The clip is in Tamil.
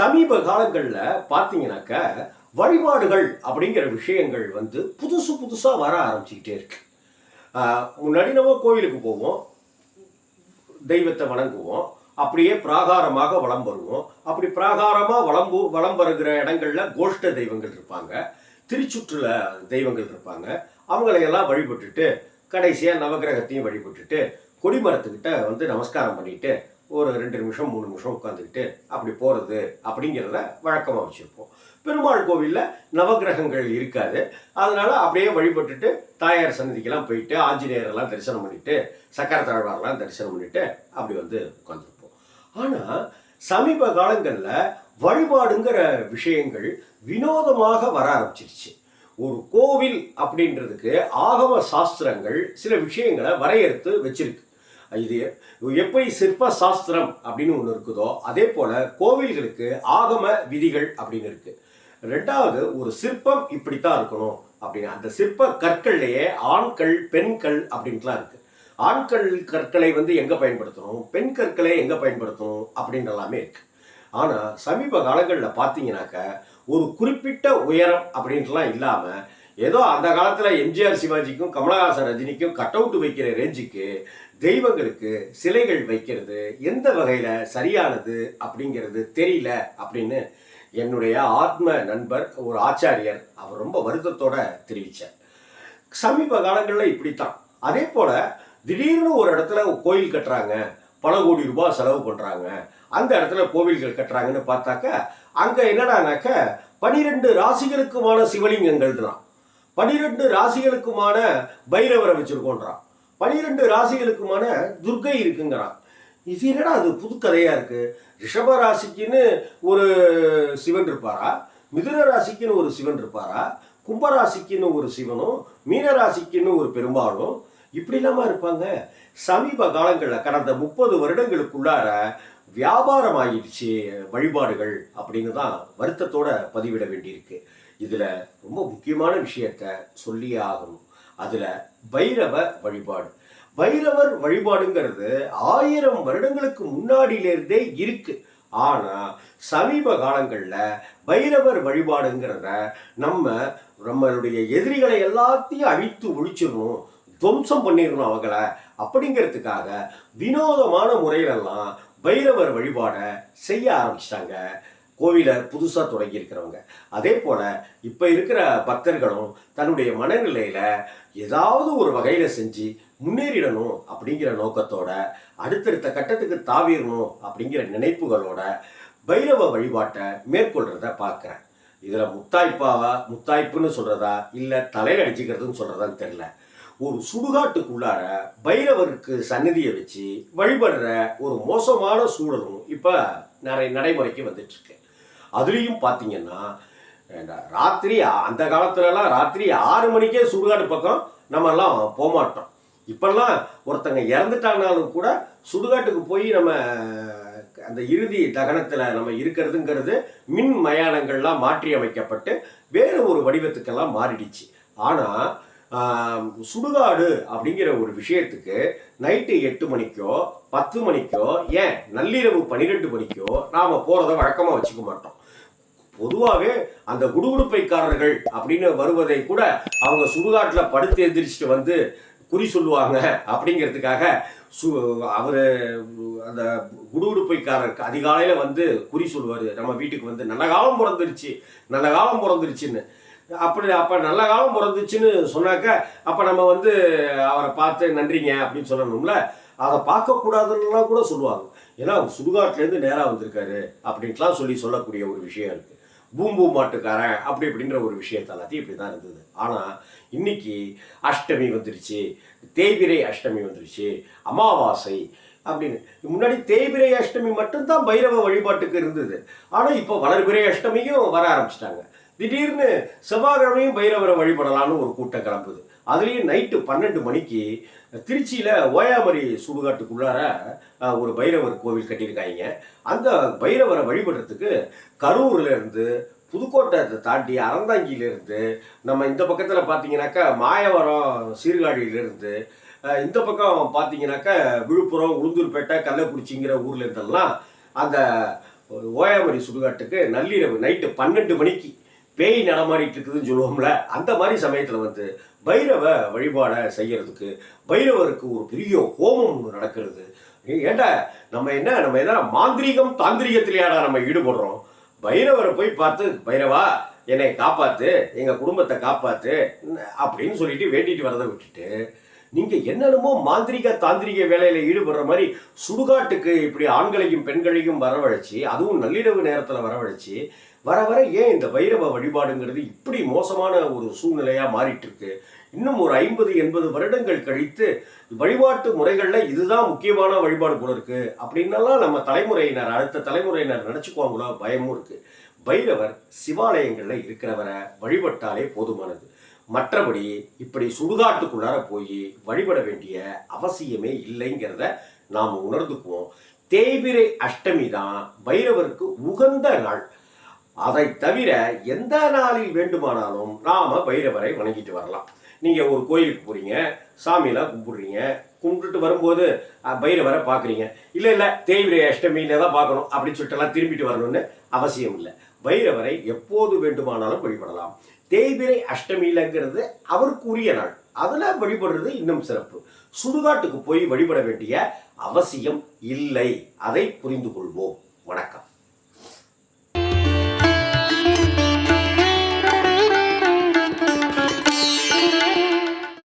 சமீப காலங்களில் பார்த்தீங்கன்னாக்க வழிபாடுகள் அப்படிங்கிற விஷயங்கள் வந்து புதுசு புதுசாக வர ஆரம்பிச்சுக்கிட்டே இருக்கு. முன்னாடி நம்ம கோயிலுக்கு போவோம். தெய்வத்தை வணங்குவோம். அப்படியே பிராகாரமாக வலம் வருவோம். அப்படி பிராகாரமாக வளம்பு வளம் வருகிற இடங்கள்ல கோஷ்ட தெய்வங்கள் இருப்பாங்க. திருச்சுற்றுல தெய்வங்கள் இருப்பாங்க. அவங்களையெல்லாம் வழிபட்டுட்டு கடைசியாக நவகிரகத்தையும் வழிபட்டுட்டு கொடிமரத்துக்கிட்ட வந்து நமஸ்காரம் பண்ணிட்டு ஒரு ரெண்டு நிமிஷம் மூணு நிமிஷம் உட்காந்துக்கிட்டு அப்படி போகிறது அப்படிங்கிறத வழக்கமாக வச்சுருப்போம். பெருமாள் கோவிலில் நவகிரகங்கள் இருக்காது. அதனால் அப்படியே வழிபட்டுட்டு தாயார் சன்னதிக்கெல்லாம் போயிட்டு ஆஞ்சநேயரெல்லாம் தரிசனம் பண்ணிவிட்டு சக்கர தாழ்வாரெல்லாம் தரிசனம் பண்ணிவிட்டு அப்படி வந்து உட்காந்துருப்போம் ஆனால் சமீப காலங்களில் வழிபாடுங்கிற விஷயங்கள் வினோதமாக வர ஆரம்பிச்சிருச்சு. ஒரு கோவில் அப்படின்றதுக்கு ஆகம சாஸ்திரங்கள் சில விஷயங்களை வரையறுத்து வச்சிருக்கு. இது எப்படி சிற்ப சாஸ்திரம் அப்படின்னு ஒன்று இருக்குதோ அதே போல கோவில்களுக்கு ஆகம விதிகள் அப்படின்னு இருக்கு. ரெண்டாவது ஒரு சிற்பம் இப்படித்தான் இருக்கணும் அப்படின்னு. அந்த சிற்ப கற்கள்லேயே ஆண்கள் பெண்கள் அப்படின்ட்டுலாம் இருக்கு. ஆண்கள் கற்களை வந்து எங்க பயன்படுத்தணும்? பெண் கற்களை எங்க பயன்படுத்தணும்? அப்படின்னு எல்லாமே இருக்கு. ஆனா சமீப காலங்களில் பார்த்தீங்கன்னாக்க ஒரு குறிப்பிட்ட உயரம் அப்படின்ட்டுலாம் இல்லாம ஏதோ அந்த காலத்தில் எம்ஜிஆர் சிவாஜிக்கும் கமலஹாசன் ரஜினிக்கும் கட் அவுட் வைக்கிற ரேஞ்சுக்கு தெய்வங்களுக்கு சிலைகள் வைக்கிறது எந்த வகையில் சரியானது அப்படிங்கிறது தெரியல அப்படின்னு என்னுடைய ஆத்ம நண்பர் ஒரு ஆச்சாரியர் அவர் ரொம்ப வருத்தத்தோட தெரிவித்தார் சமீப காலங்களில் இப்படித்தான். அதே போல் திடீர்னு ஒரு இடத்துல கோயில் கட்டுறாங்க பல கோடி ரூபாய் செலவு பண்ணுறாங்க அந்த இடத்துல கோவில்கள் கட்டுறாங்கன்னு பார்த்தாக்க அங்கே என்னடானாக்க பனிரெண்டு ராசிகளுக்குமான சிவலிங்கங்கள்ன்றான் பனிரெண்டு ராசிகளுக்குமான பைரவரை வச்சுருக்கோன்றான். பனிரெண்டு ராசிகளுக்குமான துர்க்கை இருக்குங்கிறான். இது என்னடா அது புது கதையா இருக்கு? ரிஷப ராசிக்குன்னு ஒரு சிவன் இருப்பாரா? மிதுன ராசிக்குன்னு ஒரு சிவன் இருப்பாரா? கும்பராசிக்குன்னு ஒரு சிவனும் மீனராசிக்குன்னு ஒரு பெரும்பாலும் இப்படி இல்லாமல் இருப்பாங்க. சமீப காலங்களில் கடந்த முப்பது வருடங்களுக்குள்ளார வியாபாரம் ஆகிடுச்சு வழிபாடுகள் அப்படின்னு தான் வருத்தத்தோட பதிவிட வேண்டியிருக்கு. இதில் ரொம்ப முக்கியமான விஷயத்த சொல்லியே ஆகணும். அதில் பைரவ வழிபாடு. பைரவர் வழிபாடுங்கிறது ஆயிரம் வருடங்களுக்கு முன்னாடியிலிருந்தே இருக்கு. ஆனா சமீப காலங்களில் பைரவர் வழிபாடுங்கிறத நம்ம நம்மளுடைய எதிரிகளை எல்லாத்தையும் அழித்து ஒழிச்சிடணும் துவம்சம் பண்ணிடணும் அவங்கள. அப்படிங்கிறதுக்காக வினோதமான முறையிலெல்லாம் பைரவர் வழிபாடை செய்ய ஆரம்பிச்சிட்டாங்க. கோவிலை புதுசாக தொடங்கியிருக்கிறவங்க. அதே போல் இப்போ இருக்கிற பக்தர்களும் தன்னுடைய மனநிலையில் ஏதாவது ஒரு வகையில் செஞ்சு முன்னேறிடணும் அப்படிங்கிற நோக்கத்தோட அடுத்தடுத்த கட்டத்துக்கு தாவிடணும் அப்படிங்கிற நினைப்புகளோட பைரவ வழிபாட்டை மேற்கொள்கிறத பார்க்குறேன். இதில் முத்தாய்ப்பாவா முத்தாய்ப்புன்னு சொல்கிறதா இல்லை தலையில் அடிச்சுக்கிறதுன்னு சொல்கிறதான்னு தெரில ஒரு சுடுகாட்டுக்குள்ளார பைரவருக்கு சந்நிதியை வச்சு வழிபடுற ஒரு மோசமான சூழலும் இப்போ நிறைய நடைமுறைக்கு வந்துட்டுருக்கு அதுலேயும் பார்த்தீங்கன்னா ராத்திரி அந்த காலத்துலலாம் ராத்திரி ஆறு மணிக்கே சுடுகாடு பக்கம் நம்மெல்லாம் போகமாட்டோம் இப்பெல்லாம் ஒருத்தங்க இறந்துட்டாங்கனாலும் கூட சுடுகாட்டுக்கு போய் நம்ம அந்த இறுதி தகனத்தில் நம்ம இருக்கிறதுங்கிறது மின் மயானங்கள்லாம் மாற்றி அமைக்கப்பட்டு வேறு ஒரு வடிவத்துக்கெல்லாம் மாறிடுச்சு. ஆனால் சுடுகாடு அப்படிங்கிற ஒரு விஷயத்துக்கு நைட்டு எட்டு மணிக்கோ பத்து மணிக்கோ ஏன் நள்ளிரவு பன்னிரெண்டு மணிக்கோ நாம் போகிறத வழக்கமாக வச்சுக்க மாட்டோம். பொதுவாகவே அந்த குடுகுடுப்பைக்காரர்கள் அப்படின்னு வருவதை கூட அவங்க சுடுகாட்டில் படுத்து எந்திரிச்சிட்டு வந்து குறி சொல்லுவாங்க அப்படிங்கிறதுக்காக சு அவர் அந்த குடுகுடுப்பைக்காரர் அதிகாலையில் வந்து குறி சொல்லுவார். நம்ம வீட்டுக்கு வந்து நல்ல காலம் பிறந்துருச்சு நல்ல காலம் பிறந்துருச்சுன்னு. அப்படி அப்போ நல்ல காலம் பிறந்துச்சுன்னு சொன்னாக்க அப்போ நம்ம வந்து அவரை பார்த்து நன்றிங்க அப்படின்னு சொல்லணும்ல. அதை பார்க்கக்கூடாதுன்னுலாம் கூட சொல்லுவாங்க. ஏன்னா அவர் சுடுகாட்டிலேருந்து நேராக வந்திருக்காரு அப்படின்ட்டுலாம் சொல்லி சொல்லக்கூடிய ஒரு விஷயம் இருக்குது பூம்பூ மாட்டுக்காரன் அப்படி அப்படின்ற ஒரு விஷயத்த எல்லாத்தையும் இப்படி தான் இருந்தது. ஆனால் இன்னைக்கு அஷ்டமி வந்துருச்சு தேய்பிரை அஷ்டமி வந்துருச்சு அமாவாசை அப்படின்னு. முன்னாடி தேய்பிரை அஷ்டமி மட்டும்தான் பைரவ வழிபாட்டுக்கு இருந்தது. ஆனால் இப்போ வளர்பிறை அஷ்டமியும் வர ஆரம்பிச்சிட்டாங்க. திடீர்னு செவ்வாய்க்கிழமையும் பைரவரை வழிபடலான்னு ஒரு கூட்டம் கிளம்புது. அதுலேயும் நைட்டு பன்னெண்டு மணிக்கு திருச்சியில் ஓயாமரி சுடுகாட்டுக்குள்ளார ஒரு பைரவர் கோவில் கட்டியிருக்காங்க. அந்த பைரவரை வழிபடுறதுக்கு கரூர்லேருந்து புதுக்கோட்டை தாண்டி அறந்தாங்கியிலேருந்து நம்ம இந்த பக்கத்தில் பார்த்தீங்கன்னாக்கா மாயவரம் சீர்காழியிலேருந்து இந்த பக்கம் பார்த்தீங்கன்னாக்கா விழுப்புரம் உளுந்தூர்பேட்டை கள்ளக்குறிச்சிங்கிற ஊர்லேருந்தெல்லாம் அந்த ஓயாமரி சுடுகாட்டுக்கு நள்ளிரவு நைட்டு பன்னெண்டு மணிக்கு பேய் நடமாடிட்டு இருக்குதுன்னு சொல்லுவோம்ல அந்த மாதிரி சமயத்தில் வந்து பைரவ வழிபாடை செய்கிறதுக்கு பைரவருக்கு ஒரு பெரிய ஹோமம் ஒன்று நடக்கிறது. ஏண்டா நம்ம என்ன நம்ம எதனா மாந்திரீகம் தாந்திரிகத்திலேயாடா நம்ம ஈடுபடுறோம்? பைரவரை போய் பார்த்து பைரவா என்னை காப்பாத்து எங்க குடும்பத்தை காப்பாத்து அப்படின்னு சொல்லிட்டு வேண்டிட்டு வரதை விட்டுட்டு நீங்க என்னென்னமோ மாந்திரிக தாந்திரிக வேலையில ஈடுபடுற மாதிரி சுடுகாட்டுக்கு இப்படி ஆண்களையும் பெண்களையும் வரவழைச்சி அதுவும் நள்ளிரவு நேரத்துல வரவழைச்சு வர வர ஏன் இந்த வைரவ வழிபாடுங்கிறது இப்படி மோசமான ஒரு சூழ்நிலையா மாறிட்டு இருக்கு இன்னும் ஒரு ஐம்பது எண்பது வருடங்கள் கழித்து வழிபாட்டு முறைகளில் இதுதான் முக்கியமான வழிபாடு போல இருக்கு. அப்படின்னலாம் நம்ம தலைமுறையினர் அடுத்த தலைமுறையினர் நினச்சிக்குவாங்களோ? பயமும் இருக்கு. பைரவர் சிவாலயங்களில் இருக்கிறவரை வழிபட்டாலே போதுமானது. மற்றபடி இப்படி சுடுகாட்டுக்குள்ளார போய் வழிபட வேண்டிய அவசியமே இல்லைங்கிறத நாம் உணர்ந்துக்குவோம். தேய்பிரை அஷ்டமி தான் பைரவருக்கு உகந்த நாள். அதை தவிர எந்த நாளில் வேண்டுமானாலும் நாம பைரவரை வணங்கிட்டு வரலாம். நீங்க ஒரு கோயிலுக்கு போறீங்க சாமியெல்லாம் கும்பிடுறீங்க கும்பிட்டுட்டு வரும்போது பைரவரை பார்க்குறீங்க. இல்லை இல்லை தேய்விரை அஷ்டமியில தான் பார்க்கணும் அப்படின்னு சொல்லிட்டு எல்லாம் திரும்பிட்டு வரணும்னு அவசியம் இல்லை. பைரவரை எப்போது வேண்டுமானாலும் வழிபடலாம். தேய்பிரை அஷ்டமியிலங்கிறது அவருக்குரிய நாள். அதில் வழிபடுறது இன்னும் சிறப்பு. சுடுகாட்டுக்கு போய் வழிபட வேண்டிய அவசியம் இல்லை. அதை புரிந்து கொள்வோம். வணக்கம்.